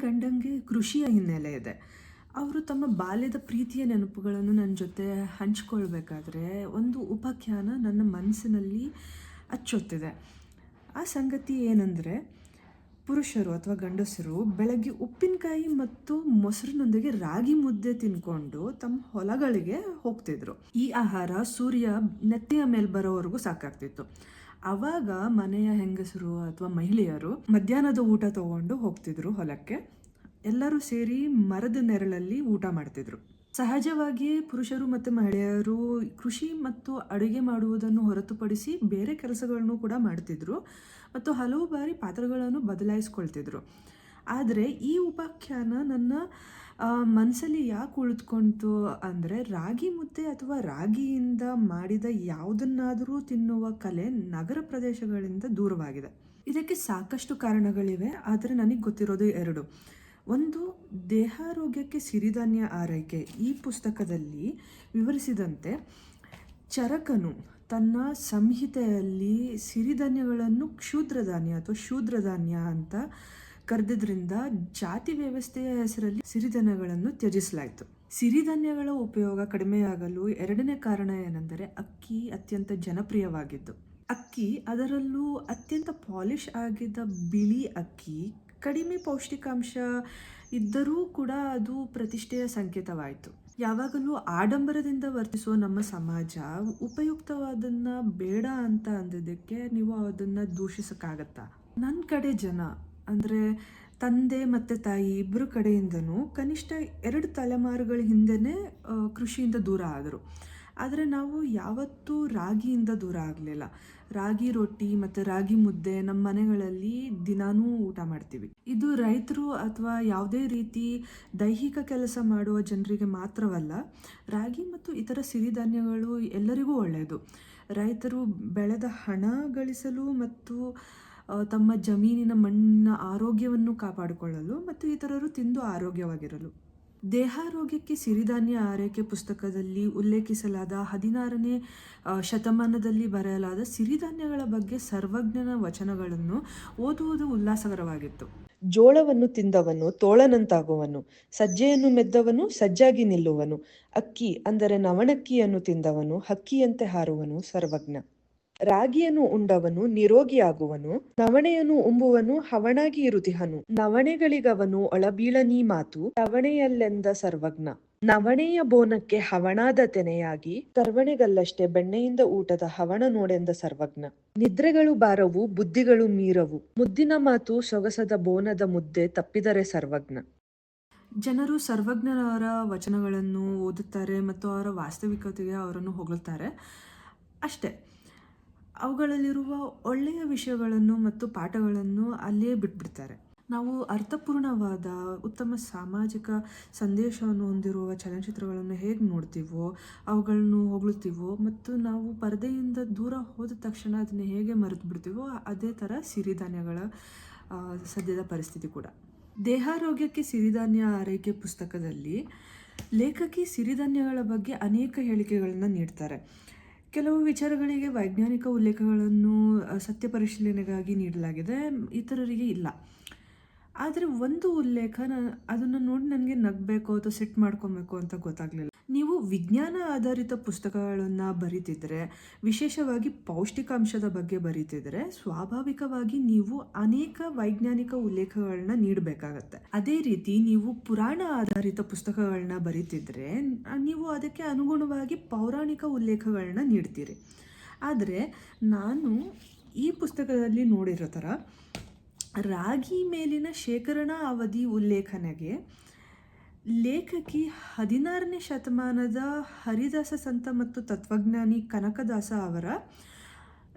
ಗಂಡಂಗೆ ಕೃಷಿಯ ಹಿನ್ನೆಲೆ ಇದೆ. ಅವರು ತಮ್ಮ ಬಾಲ್ಯದ ಪ್ರೀತಿಯ ನೆನಪುಗಳನ್ನು ನನ್ನ ಜೊತೆ ಹಂಚ್ಕೊಳ್ಬೇಕಾದ್ರೆ ಒಂದು ಉಪಾಖ್ಯಾನ ನನ್ನ ಮನಸ್ಸಿನಲ್ಲಿ ಅಚ್ಚೊತ್ತಿದೆ. ಆ ಸಂಗತಿ ಏನಂದರೆ, ಪುರುಷರು ಅಥವಾ ಗಂಡಸರು ಬೆಳಗ್ಗೆ ಉಪ್ಪಿನಕಾಯಿ ಮತ್ತು ಮೊಸರಿನೊಂದಿಗೆ ರಾಗಿ ಮುದ್ದೆ ತಿನ್ಕೊಂಡು ತಮ್ಮ ಹೊಲಗಳಿಗೆ ಹೋಗ್ತಿದ್ರು. ಈ ಆಹಾರ ಸೂರ್ಯ ನೆತ್ತಿಯ ಮೇಲೆ ಬರೋವರೆಗೂ ಸಾಕಾಗ್ತಿತ್ತು. ಅವಾಗ ಮನೆಯ ಹೆಂಗಸರು ಅಥವಾ ಮಹಿಳೆಯರು ಮಧ್ಯಾಹ್ನದ ಊಟ ತಗೊಂಡು ಹೋಗ್ತಿದ್ರು ಹೊಲಕ್ಕೆ. ಎಲ್ಲರೂ ಸೇರಿ ಮರದ ನೆರಳಲ್ಲಿ ಊಟ ಮಾಡ್ತಿದ್ರು. ಸಹಜವಾಗಿಯೇ ಪುರುಷರು ಮತ್ತು ಮಹಿಳೆಯರು ಕೃಷಿ ಮತ್ತು ಅಡುಗೆ ಮಾಡುವುದನ್ನು ಹೊರತುಪಡಿಸಿ ಬೇರೆ ಕೆಲಸಗಳನ್ನು ಕೂಡ ಮಾಡ್ತಿದ್ರು ಮತ್ತು ಹಲವು ಬಾರಿ ಪಾತ್ರಗಳನ್ನು ಬದಲಾಯಿಸ್ಕೊಳ್ತಿದ್ರು. ಆದರೆ ಈ ಉಪಾಖ್ಯಾನ ನನ್ನ ಮನಸ್ಸಲ್ಲಿ ಯಾಕೆ ಉಳಿದುಕೊಂತು ಅಂದರೆ ರಾಗಿ ಮುದ್ದೆ ಅಥವಾ ರಾಗಿಯಿಂದ ಮಾಡಿದ ಯಾವುದನ್ನಾದರೂ ತಿನ್ನುವ ಕಲೆ ನಗರ ಪ್ರದೇಶಗಳಿಂದ ದೂರವಾಗಿದೆ. ಇದಕ್ಕೆ ಸಾಕಷ್ಟು ಕಾರಣಗಳಿವೆ, ಆದರೆ ನನಗೆ ಗೊತ್ತಿರೋದು ಎರಡು. ಒಂದು, ದೇಹಾರೋಗ್ಯಕ್ಕೆ ಸಿರಿಧಾನ್ಯ ಆರೈಕೆ. ಈ ಪುಸ್ತಕದಲ್ಲಿ ವಿವರಿಸಿದಂತೆ ಚರಕನು ತನ್ನ ಸಂಹಿತೆಯಲ್ಲಿ ಸಿರಿಧಾನ್ಯಗಳನ್ನು ಕ್ಷೂದ್ರಧಾನ್ಯ ಅಥವಾ ಶೂದ್ರಧಾನ್ಯ ಅಂತ ಕರೆದಿದ್ರಿಂದ ಜಾತಿ ವ್ಯವಸ್ಥೆಯ ಹೆಸರಲ್ಲಿ ಸಿರಿಧಾನ್ಯಗಳನ್ನು ತ್ಯಜಿಸಲಾಯಿತು. ಸಿರಿಧಾನ್ಯಗಳ ಉಪಯೋಗ ಕಡಿಮೆಯಾಗಲು ಎರಡನೇ ಕಾರಣ ಏನೆಂದರೆ ಅಕ್ಕಿ ಅತ್ಯಂತ ಜನಪ್ರಿಯವಾಗಿದ್ದು. ಅಕ್ಕಿ ಅದರಲ್ಲೂ ಅತ್ಯಂತ ಪಾಲಿಶ್ ಆಗಿದ್ದ ಬಿಳಿ ಅಕ್ಕಿ, ಕಡಿಮೆ ಪೌಷ್ಟಿಕಾಂಶ ಇದ್ದರೂ ಕೂಡ ಅದು ಪ್ರತಿಷ್ಠೆಯ ಸಂಕೇತವಾಯಿತು. ಯಾವಾಗಲೂ ಆಡಂಬರದಿಂದ ವರ್ತಿಸುವ ನಮ್ಮ ಸಮಾಜ ಉಪಯುಕ್ತವಾದನ್ನ ಬೇಡ ಅಂತ ಅಂದಿದ್ದಕ್ಕೆ ನೀವು ಅದನ್ನ ದೂಷಿಸೋಕ್ಕಾಗತ್ತಾ? ನನ್ನ ಕಡೆ ಜನ ಅಂದರೆ ತಂದೆ ಮತ್ತು ತಾಯಿ ಇಬ್ಬರು ಕಡೆಯಿಂದನೂ ಕನಿಷ್ಠ ಎರಡು ತಲೆಮಾರುಗಳ ಹಿಂದೆಯೇ ಕೃಷಿಯಿಂದ ದೂರ ಆದರು. ಆದರೆ ನಾವು ಯಾವತ್ತೂ ರಾಗಿಯಿಂದ ದೂರ ಆಗಲಿಲ್ಲ. ರಾಗಿ ರೊಟ್ಟಿ ಮತ್ತು ರಾಗಿ ಮುದ್ದೆ ನಮ್ಮ ಮನೆಗಳಲ್ಲಿ ದಿನಾನೂ ಊಟ ಮಾಡ್ತೀವಿ. ಇದು ರೈತರು ಅಥವಾ ಯಾವುದೇ ರೀತಿ ದೈಹಿಕ ಕೆಲಸ ಮಾಡುವ ಜನರಿಗೆ ಮಾತ್ರವಲ್ಲ, ರಾಗಿ ಮತ್ತು ಇತರ ಸಿರಿಧಾನ್ಯಗಳು ಎಲ್ಲರಿಗೂ ಒಳ್ಳೆಯದು. ರೈತರು ಬೆಳೆದ ಹಣ ಗಳಿಸಲು ಮತ್ತು ತಮ್ಮ ಜಮೀನಿನ ಮಣ್ಣಿನ ಆರೋಗ್ಯವನ್ನು ಕಾಪಾಡಿಕೊಳ್ಳಲು ಮತ್ತು ಇತರರು ತಿಂದು ಆರೋಗ್ಯವಾಗಿರಲು. ದೇಹಾರೋಗ್ಯಕ್ಕೆ ಸಿರಿಧಾನ್ಯ ಆರೈಕೆ ಪುಸ್ತಕದಲ್ಲಿ ಉಲ್ಲೇಖಿಸಲಾದ ಹದಿನಾರನೇ ಶತಮಾನದಲ್ಲಿ ಬರೆಯಲಾದ ಸಿರಿಧಾನ್ಯಗಳ ಬಗ್ಗೆ ಸರ್ವಜ್ಞನ ವಚನಗಳನ್ನು ಓದುವುದು ಉಲ್ಲಾಸಕರವಾಗಿತ್ತು. ಜೋಳವನ್ನು ತಿಂದವನು ತೋಳನಂತಾಗುವನು, ಸಜ್ಜೆಯನ್ನು ಮೆದ್ದವನು ಸಜ್ಜಾಗಿ ನಿಲ್ಲುವನು, ಅಕ್ಕಿ ಅಂದರೆ ನವಣಕ್ಕಿಯನ್ನು ತಿಂದವನು ಹಕ್ಕಿಯಂತೆ ಹಾರುವನು ಸರ್ವಜ್ಞ. ರಾಗಿಯನ್ನು ಉಂಡವನು, ನಿರೋಗಿಯಾಗುವನು, ನವಣೆಯನ್ನು ಉಂಬುವನು, ಹವಣಾಗಿ ಇರುತಿಹನು. ನವಣೆಗಳಿಗವನು ಒಳಬೀಳನೀ ಮಾತು ತವಣೆಯಲ್ಲೆಂದ ಸರ್ವಜ್ಞ. ನವಣೆಯ ಬೋನಕ್ಕೆ ಹವಣಾದ ತೆನೆಯಾಗಿ ಕರ್ವಣೆಗಲ್ಲಷ್ಟೇ ಬೆಣ್ಣೆಯಿಂದ ಊಟದ ಹವಣ ನೋಡೆಂದ ಸರ್ವಜ್ಞ. ನಿದ್ರೆಗಳು ಬಾರವು, ಬುದ್ಧಿಗಳು ಮೀರವು. ಮುದ್ದಿನ ಮಾತು ಸೊಗಸದ ಬೋನದ ಮುದ್ದೆ ತಪ್ಪಿದರೆ ಸರ್ವಜ್ಞ. ಜನರು ಸರ್ವಜ್ಞರವರ ವಚನಗಳನ್ನು ಓದುತ್ತಾರೆ ಮತ್ತು ಅವರ ವಾಸ್ತವಿಕತೆಗೆ ಅವರನ್ನು ಹೊಗಳುತ್ತಾರೆ ಅಷ್ಟೇ. ಅವುಗಳಲ್ಲಿರುವ ಒಳ್ಳೆಯ ವಿಷಯಗಳನ್ನು ಮತ್ತು ಪಾಠಗಳನ್ನು ಅಲ್ಲಿಯೇ ಬಿಟ್ಬಿಡ್ತಾರೆ. ನಾವು ಅರ್ಥಪೂರ್ಣವಾದ ಉತ್ತಮ ಸಾಮಾಜಿಕ ಸಂದೇಶವನ್ನು ಹೊಂದಿರುವ ಚಲನಚಿತ್ರಗಳನ್ನು ಹೇಗೆ ನೋಡ್ತೀವೋ, ಅವುಗಳನ್ನು ಹೊಗಳುತ್ತೀವೋ ಮತ್ತು ನಾವು ಪರದೆಯಿಂದ ದೂರ ಹೋದ ತಕ್ಷಣ ಅದನ್ನು ಹೇಗೆ ಮರೆತು ಬಿಡ್ತೀವೋ ಅದೇ ಥರ ಸಿರಿಧಾನ್ಯಗಳ ಸದ್ಯದ ಪರಿಸ್ಥಿತಿ ಕೂಡ. ದೇಹಾರೋಗ್ಯಕ್ಕೆ ಸಿರಿಧಾನ್ಯ ಆರೈಕೆ ಪುಸ್ತಕದಲ್ಲಿ ಲೇಖಕಿ ಸಿರಿಧಾನ್ಯಗಳ ಬಗ್ಗೆ ಅನೇಕ ಹೇಳಿಕೆಗಳನ್ನು ನೀಡ್ತಾರೆ. ಕೆಲವು ವಿಚಾರಗಳಿಗೆ ವೈಜ್ಞಾನಿಕ ಉಲ್ಲೇಖಗಳನ್ನು ಸತ್ಯ ಪರಿಶೀಲನೆಗಾಗಿ ನೀಡಲಾಗಿದೆ. ಇತರರಿಗೆ ಇಲ್ಲ. ಆದರೆ ಒಂದು ಉಲ್ಲೇಖ ಅದನ್ನು ನೋಡಿ ನನಗೆ ನಗಬೇಕು ಅಥವಾ ಸೆಟ್ ಮಾಡ್ಕೊಬೇಕು ಅಂತ ಗೊತ್ತಾಗಲಿಲ್ಲ. ನೀವು ವಿಜ್ಞಾನ ಆಧಾರಿತ ಪುಸ್ತಕಗಳನ್ನು ಬರೀತಿದ್ರೆ, ವಿಶೇಷವಾಗಿ ಪೌಷ್ಟಿಕಾಂಶದ ಬಗ್ಗೆ ಬರೀತಿದ್ರೆ, ಸ್ವಾಭಾವಿಕವಾಗಿ ನೀವು ಅನೇಕ ವೈಜ್ಞಾನಿಕ ಉಲ್ಲೇಖಗಳನ್ನ ನೀಡಬೇಕಾಗತ್ತೆ. ಅದೇ ರೀತಿ ನೀವು ಪುರಾಣ ಆಧಾರಿತ ಪುಸ್ತಕಗಳನ್ನ ಬರೀತಿದ್ರೆ, ನೀವು ಅದಕ್ಕೆ ಅನುಗುಣವಾಗಿ ಪೌರಾಣಿಕ ಉಲ್ಲೇಖಗಳನ್ನ ನೀಡ್ತೀರಿ. ಆದರೆ ನಾನು ಈ ಪುಸ್ತಕದಲ್ಲಿ ನೋಡಿರೋ ಥರ ರಾಗಿ ಮೇಲಿನ ಶೇಖರಣಾ ಅವಧಿ ಉಲ್ಲೇಖನೆಗೆ ಲೇಖಕಿ ಹದಿನಾರನೇ ಶತಮಾನದ ಹರಿದಾಸ ಸಂತ ಮತ್ತು ತತ್ವಜ್ಞಾನಿ ಕನಕದಾಸ ಅವರ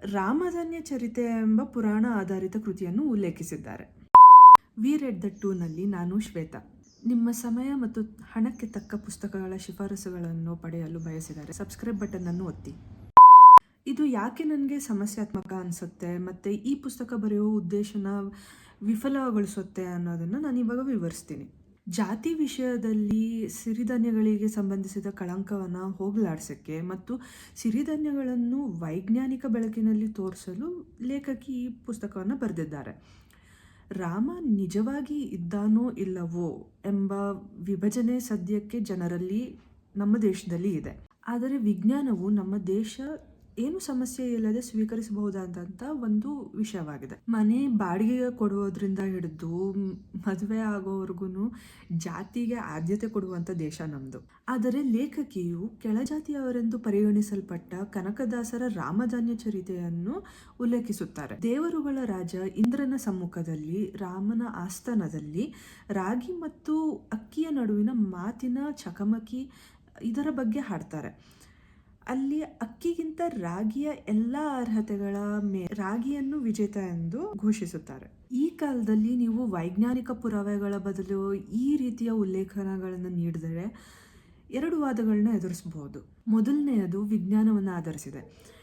ರಾಮಧನ್ಯ ಚರಿತೆ ಎಂಬ ಪುರಾಣ ಆಧಾರಿತ ಕೃತಿಯನ್ನು ಉಲ್ಲೇಖಿಸಿದ್ದಾರೆ. ವಿ ರೆಡ್ ದ ಟೂನಲ್ಲಿ ನಾನು ಶ್ವೇತಾ. ನಿಮ್ಮ ಸಮಯ ಮತ್ತು ಹಣಕ್ಕೆ ತಕ್ಕ ಪುಸ್ತಕಗಳ ಶಿಫಾರಸುಗಳನ್ನು ಪಡೆಯಲು ಬಯಸಿದ್ದಾರೆ ಸಬ್ಸ್ಕ್ರೈಬ್ ಬಟನ್ ಅನ್ನು ಒತ್ತಿ. ಇದು ಯಾಕೆ ನನಗೆ ಸಮಸ್ಯಾತ್ಮಕ ಅನಿಸುತ್ತೆ? ಮತ್ತು ಈ ಪುಸ್ತಕ ಬರೆಯುವ ಉದ್ದೇಶನ ವಿಫಲಗೊಳಿಸುತ್ತೆ ಅನ್ನೋದನ್ನು ನಾನು ಇವಾಗ ವಿವರಿಸ್ತೀನಿ. ಜಾತಿ ವಿಷಯದಲ್ಲಿ ಸಿರಿಧಾನ್ಯಗಳಿಗೆ ಸಂಬಂಧಿಸಿದ ಕಳಂಕವನ್ನು ಹೋಗಲಾಡ್ಸೋಕ್ಕೆ ಮತ್ತು ಸಿರಿಧಾನ್ಯಗಳನ್ನು ವೈಜ್ಞಾನಿಕ ಬೆಳಕಿನಲ್ಲಿ ತೋರಿಸಲು ಲೇಖಕಿ ಈ ಪುಸ್ತಕವನ್ನು ಬರೆದಿದ್ದಾರೆ. ರಾಮ ನಿಜವಾಗಿ ಇದ್ದಾನೋ ಇಲ್ಲವೋ ಎಂಬ ವಿಭಜನೆ ಸದ್ಯಕ್ಕೆ ಜನರಲ್ಲಿ ನಮ್ಮ ದೇಶದಲ್ಲಿ ಇದೆ. ಆದರೆ ವಿಜ್ಞಾನವು ನಮ್ಮ ದೇಶ ಏನು ಸಮಸ್ಯೆ ಇಲ್ಲದೆ ಸ್ವೀಕರಿಸಬಹುದಾದಂಥ ಒಂದು ವಿಷಯವಾಗಿದೆ. ಮನೆ ಬಾಡಿಗೆಗೆ ಕೊಡುವುದರಿಂದ ಹಿಡಿದು ಮದುವೆ ಆಗೋವರೆಗೂ ಜಾತಿಗೆ ಆದ್ಯತೆ ಕೊಡುವಂಥ ದೇಶ ನಮ್ಮದು ಆದರೆ ಲೇಖಕಿಯು ಕೆಳಜಾತಿಯವರೆಂದು ಪರಿಗಣಿಸಲ್ಪಟ್ಟ ಕನಕದಾಸರ ರಾಮಧಾನ್ಯ ಚರಿತೆಯನ್ನು ಉಲ್ಲೇಖಿಸುತ್ತಾರೆ. ದೇವರುಗಳ ರಾಜ ಇಂದ್ರನ ಸಮ್ಮುಖದಲ್ಲಿ, ರಾಮನ ಆಸ್ಥಾನದಲ್ಲಿ ರಾಗಿ ಮತ್ತು ಅಕ್ಕಿಯ ನಡುವಿನ ಮಾತಿನ ಚಕಮಕಿ ಇದರ ಬಗ್ಗೆ ಹಾಡ್ತಾರೆ. ಅಲ್ಲಿ ಅಕ್ಕಿಗಿಂತ ರಾಗಿಯ ಎಲ್ಲ ಅರ್ಹತೆಗಳ ಮೇ, ರಾಗಿಯನ್ನು ವಿಜೇತ ಎಂದು ಘೋಷಿಸುತ್ತಾರೆ. ಈ ಕಾಲದಲ್ಲಿ ನೀವು ವೈಜ್ಞಾನಿಕ ಪುರಾವೆಗಳ ಬದಲು ಈ ರೀತಿಯ ಉಲ್ಲೇಖನಗಳನ್ನು ನೀಡಿದರೆ ಎರಡು ವಾದಗಳನ್ನ ಎದುರಿಸಬಹುದು. ಮೊದಲನೆಯದು ವಿಜ್ಞಾನವನ್ನು ಆಧರಿಸಿದೆ.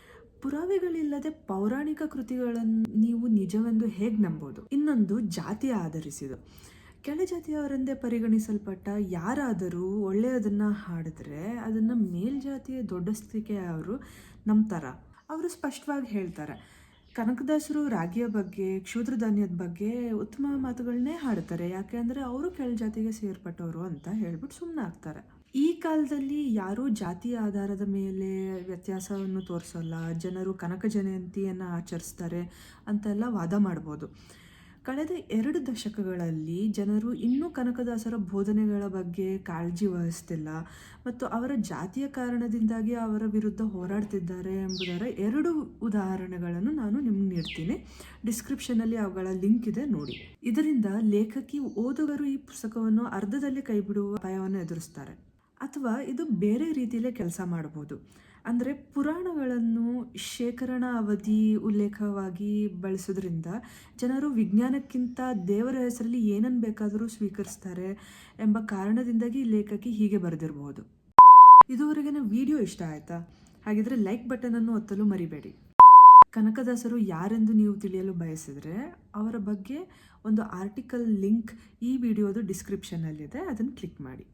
ಪುರಾವೆಗಳಿಲ್ಲದೆ ಪೌರಾಣಿಕ ಕೃತಿಗಳನ್ನು ನೀವು ನಿಜವೆಂದು ಹೇಗೆ ನಂಬೋದು? ಇನ್ನೊಂದು ಜಾತಿ ಆಧರಿಸಿದು. ಕೆಳಜಾತಿಯವರೆಂದೇ ಪರಿಗಣಿಸಲ್ಪಟ್ಟ ಯಾರಾದರೂ ಒಳ್ಳೆಯದನ್ನು ಹಾಡಿದ್ರೆ ಅದನ್ನು ಮೇಲ್ಜಾತಿಯ ದೊಡ್ಡಸ್ತಿಕೆ ಅವರು ನಂಬ್ತಾರ. ಅವರು ಸ್ಪಷ್ಟವಾಗಿ ಹೇಳ್ತಾರೆ, ಕನಕದಾಸರು ರಾಗಿಯ ಬಗ್ಗೆ, ಕ್ಷುದ್ರ ಧಾನ್ಯದ ಬಗ್ಗೆ ಉತ್ತಮ ಮಾತುಗಳನ್ನೇ ಹಾಡ್ತಾರೆ ಯಾಕೆ ಅಂದರೆ ಅವರು ಕೆಳಜಾತಿಗೆ ಸೇರ್ಪಟ್ಟವರು ಅಂತ ಹೇಳ್ಬಿಟ್ಟು ಸುಮ್ಮನೆ ಆಗ್ತಾರೆ. ಈ ಕಾಲದಲ್ಲಿ ಯಾರೂ ಜಾತಿ ಆಧಾರದ ಮೇಲೆ ವ್ಯತ್ಯಾಸವನ್ನು ತೋರಿಸಲ್ಲ. ಜನರು ಕನಕ ಜಯಂತಿಯನ್ನು ಆಚರಿಸ್ತಾರೆ ಅಂತೆಲ್ಲ ವಾದ ಮಾಡ್ಬೋದು. ಕಳೆದ ಎರಡು ದಶಕಗಳಲ್ಲಿ ಜನರು ಇನ್ನೂ ಕನಕದಾಸರ ಬೋಧನೆಗಳ ಬಗ್ಗೆ ಕಾಳಜಿ ವಹಿಸ್ತಿಲ್ಲ ಮತ್ತು ಅವರ ಜಾತಿಯ ಕಾರಣದಿಂದಾಗಿ ಅವರ ವಿರುದ್ಧ ಹೋರಾಡ್ತಿದ್ದಾರೆ ಎಂಬುದರ ಎರಡು ಉದಾಹರಣೆಗಳನ್ನು ನಾನು ನಿಮ್ಗೆ ನೀಡ್ತೀನಿ. ಡಿಸ್ಕ್ರಿಪ್ಷನಲ್ಲಿ ಅವುಗಳ ಲಿಂಕ್ ಇದೆ, ನೋಡಿ. ಇದರಿಂದ ಲೇಖಕಿ ಓದುಗರು ಈ ಪುಸ್ತಕವನ್ನು ಅರ್ಧದಲ್ಲಿ ಕೈಬಿಡುವ ಭಯವನ್ನು ಎದುರಿಸ್ತಾರೆ. ಅಥವಾ ಇದು ಬೇರೆ ರೀತಿಯಲ್ಲೇ ಕೆಲಸ ಮಾಡ್ಬೋದು. ಅಂದರೆ ಪುರಾಣಗಳನ್ನು ಶೇಖರಣಾ ಅವಧಿ ಉಲ್ಲೇಖವಾಗಿ ಬಳಸೋದ್ರಿಂದ ಜನರು ವಿಜ್ಞಾನಕ್ಕಿಂತ ದೇವರ ಹೆಸರಲ್ಲಿ ಏನನ್ನು ಬೇಕಾದರೂ ಸ್ವೀಕರಿಸ್ತಾರೆ ಎಂಬ ಕಾರಣದಿಂದಾಗಿ ಲೇಖಕಿ ಹೀಗೆ ಬರೆದಿರಬಹುದು. ಇದುವರೆಗಿನ ವಿಡಿಯೋ ಇಷ್ಟ ಆಯಿತಾ? ಹಾಗಿದ್ರೆ ಲೈಕ್ ಬಟನನ್ನು ಒತ್ತಲು ಮರಿಬೇಡಿ. ಕನಕದಾಸರು ಯಾರೆಂದು ನೀವು ತಿಳಿಯಲು ಬಯಸಿದರೆ ಅವರ ಬಗ್ಗೆ ಒಂದು ಆರ್ಟಿಕಲ್ ಲಿಂಕ್ ಈ ವಿಡಿಯೋದು ಡಿಸ್ಕ್ರಿಪ್ಷನ್ನಲ್ಲಿದೆ ಅದನ್ನು ಕ್ಲಿಕ್ ಮಾಡಿ.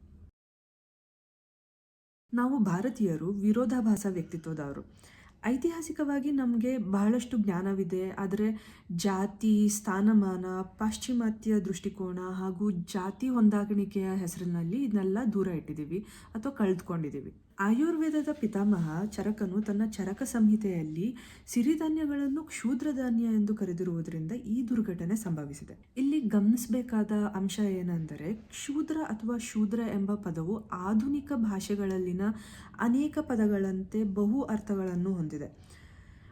ನಾವು ಭಾರತೀಯರು ವಿರೋಧಾಭಾಸ ವ್ಯಕ್ತಿತ್ವದವರು. ಐತಿಹಾಸಿಕವಾಗಿ ನಮಗೆ ಬಹಳಷ್ಟು ಜ್ಞಾನವಿದೆ. ಆದರೆ ಜಾತಿ, ಸ್ಥಾನಮಾನ, ಪಾಶ್ಚಿಮಾತ್ಯ ದೃಷ್ಟಿಕೋನ ಹಾಗೂ ಜಾತಿ ಹೊಂದಾಣಿಕೆಯ ಹೆಸರಿನಲ್ಲಿ ಇದನ್ನೆಲ್ಲ ದೂರ ಇಟ್ಟಿದ್ದೀವಿ ಅಥವಾ ಕಳೆದುಕೊಂಡಿದ್ದೀವಿ. ಆಯುರ್ವೇದದ ಪಿತಾಮಹ ಚರಕನು ತನ್ನ ಚರಕ ಸಂಹಿತೆಯಲ್ಲಿ ಸಿರಿಧಾನ್ಯಗಳನ್ನು ಕ್ಷೂದ್ರಧಾನ್ಯ ಎಂದು ಕರೆದಿರುವುದರಿಂದ ಈ ದುರ್ಘಟನೆ ಸಂಭವಿಸಿದೆ. ಇಲ್ಲಿ ಗಮನಿಸಬೇಕಾದ ಅಂಶ ಏನೆಂದರೆ ಕ್ಷೂದ್ರ ಅಥವಾ ಶೂದ್ರ ಎಂಬ ಪದವು ಆಧುನಿಕ ಭಾಷೆಗಳಲ್ಲಿನ ಅನೇಕ ಪದಗಳಂತೆ ಬಹು ಅರ್ಥಗಳನ್ನು ಹೊಂದಿದೆ.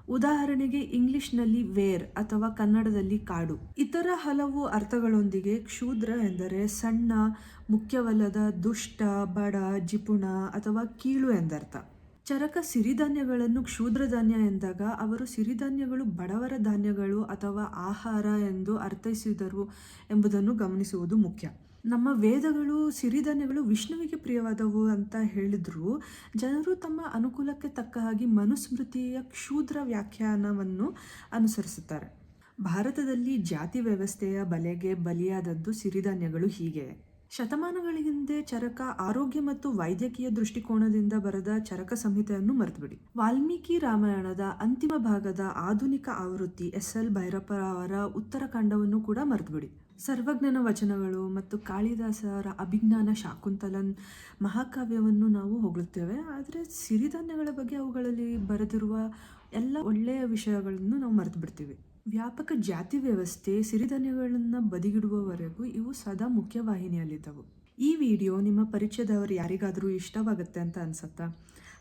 ಉದಾಹರಣೆಗೆ ಇಂಗ್ಲಿಷ್ನಲ್ಲಿ ವೇರ್ ಅಥವಾ ಕನ್ನಡದಲ್ಲಿ ಕಾಡು. ಇತರ ಹಲವು ಅರ್ಥಗಳೊಂದಿಗೆ ಕ್ಷೂದ್ರ ಎಂದರೆ ಸಣ್ಣ, ಮುಖ್ಯವಲ್ಲದ, ದುಷ್ಟ, ಬಡ, ಜಿಪುಣ ಅಥವಾ ಕೀಳು ಎಂದರ್ಥ. ಚರಕ ಸಿರಿಧಾನ್ಯಗಳನ್ನು ಕ್ಷೂದ್ರಧಾನ್ಯ ಎಂದಾಗ ಅವರು ಸಿರಿಧಾನ್ಯಗಳು ಬಡವರ ಧಾನ್ಯಗಳು ಅಥವಾ ಆಹಾರ ಎಂದು ಅರ್ಥೈಸಿದರು ಎಂಬುದನ್ನು ಗಮನಿಸುವುದು ಮುಖ್ಯ. ನಮ್ಮ ವೇದಗಳು, ಸಿರಿಧಾನ್ಯಗಳು ವಿಷ್ಣುವಿಗೆ ಪ್ರಿಯವಾದವು ಅಂತ ಹೇಳಿದ್ರು. ಜನರು ತಮ್ಮ ಅನುಕೂಲಕ್ಕೆ ತಕ್ಕ ಹಾಗೆ ಮನುಸ್ಮೃತಿಯ ಕ್ಷೂದ್ರ ವ್ಯಾಖ್ಯಾನವನ್ನು ಅನುಸರಿಸುತ್ತಾರೆ. ಭಾರತದಲ್ಲಿ ಜಾತಿ ವ್ಯವಸ್ಥೆಯ ಬಲೆಗೆ ಬಲಿಯಾದದ್ದು ಸಿರಿಧಾನ್ಯಗಳು ಹೀಗೆ. ಶತಮಾನಗಳ ಹಿಂದೆ ಚರಕ ಆರೋಗ್ಯ ಮತ್ತು ವೈದ್ಯಕೀಯ ದೃಷ್ಟಿಕೋನದಿಂದ ಬರೆದ ಚರಕ ಸಂಹಿತೆಯನ್ನು ಮರೆತುಬಿಡಿ. ವಾಲ್ಮೀಕಿ ರಾಮಾಯಣದ ಅಂತಿಮ ಭಾಗದ ಆಧುನಿಕ ಆವೃತ್ತಿ ಎಸ್ ಎಲ್ ಭೈರಪ್ಪ ಅವರ ಉತ್ತರಕಾಂಡವನ್ನು ಕೂಡ ಮರೆತುಬಿಡಿ. ಸರ್ವಜ್ಞನ ವಚನಗಳು ಮತ್ತು ಕಾಳಿದಾಸರ ಅಭಿಜ್ಞಾನ ಶಾಕುಂತಲನ್ ಮಹಾಕಾವ್ಯವನ್ನು ನಾವು ಹೊಗಳುತ್ತೇವೆ. ಆದರೆ ಸಿರಿಧಾನ್ಯಗಳ ಬಗ್ಗೆ ಅವುಗಳಲ್ಲಿ ಬರೆದಿರುವ ಎಲ್ಲ ಒಳ್ಳೆಯ ವಿಷಯಗಳನ್ನು ನಾವು ಮರೆತು ಬಿಡ್ತೀವಿ. ವ್ಯಾಪಕ ಜಾತಿ ವ್ಯವಸ್ಥೆ, ಸಿರಿಧಾನ್ಯಗಳನ್ನು ಬದಿಗಿಡುವವರೆಗೂ ಇವು ಸದಾ ಮುಖ್ಯವಾಹಿನಿಯಲ್ಲಿದ್ದವು ಈ ವಿಡಿಯೋ ನಿಮ್ಮ ಪರಿಚಯದವರು ಯಾರಿಗಾದರೂ ಇಷ್ಟವಾಗುತ್ತೆ ಅಂತ ಅನ್ಸುತ್ತಾ?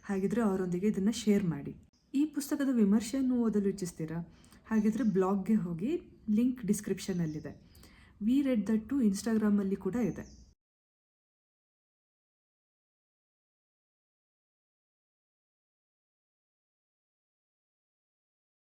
ಹಾಗಿದ್ರೆ ಅವರೊಂದಿಗೆ ಇದನ್ನು ಶೇರ್ ಮಾಡಿ. ಈ ಪುಸ್ತಕದ ವಿಮರ್ಶೆಯನ್ನು ಓದಲು ಇಚ್ಛಿಸ್ತೀರಾ? ಹಾಗಿದ್ರೆ ಬ್ಲಾಗ್ಗೆ ಹೋಗಿ ಲಿಂಕ್ ಡಿಸ್ಕ್ರಿಪ್ಷನಲ್ಲಿದೆ. ವಿ ರೆಡ್ ದಟ್ಟು ಇನ್ಸ್ಟಾಗ್ರಾಮಲ್ಲಿ ಕೂಡ ಇದೆ.